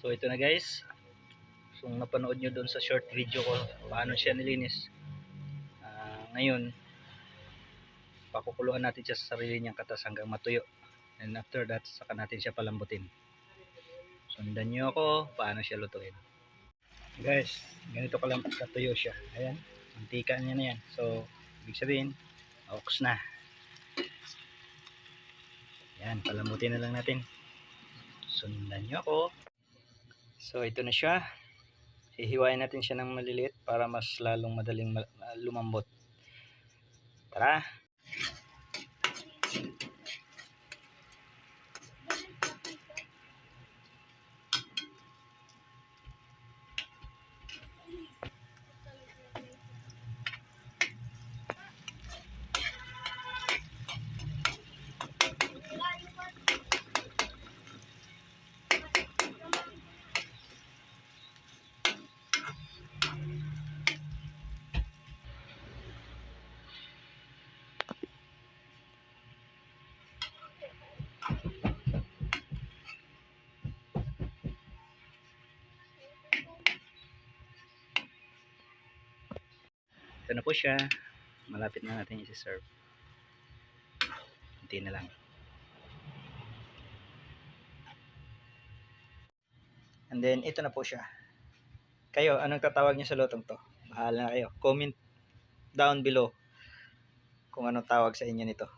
So ito na guys. So kung napanood nyo doon sa short video ko paano siya nilinis. Ah, ngayon pakukuluan natin siya sa sarili niyang katas hanggang matuyo. And after that saka natin siya palambutin. Sundan nyo ako paano siya lutuin. Guys, ganito ka lang katuyo siya. Ayan, mantika niya na yan. So, ibig sabihin, ox na. Yan, palambutin na lang natin. Sundan nyo ako. So, ito na siya. Hihiwain natin siya ng maliliit para mas lalong madaling ma- lumambot. Tara! Ito na po siya. Malapit na natin isi-serve. Kunti na lang. And then, ito na po siya. Kayo, anong tatawag niyo sa lutong to? Bahala na kayo. Comment down below kung anong tawag sa inyo nito.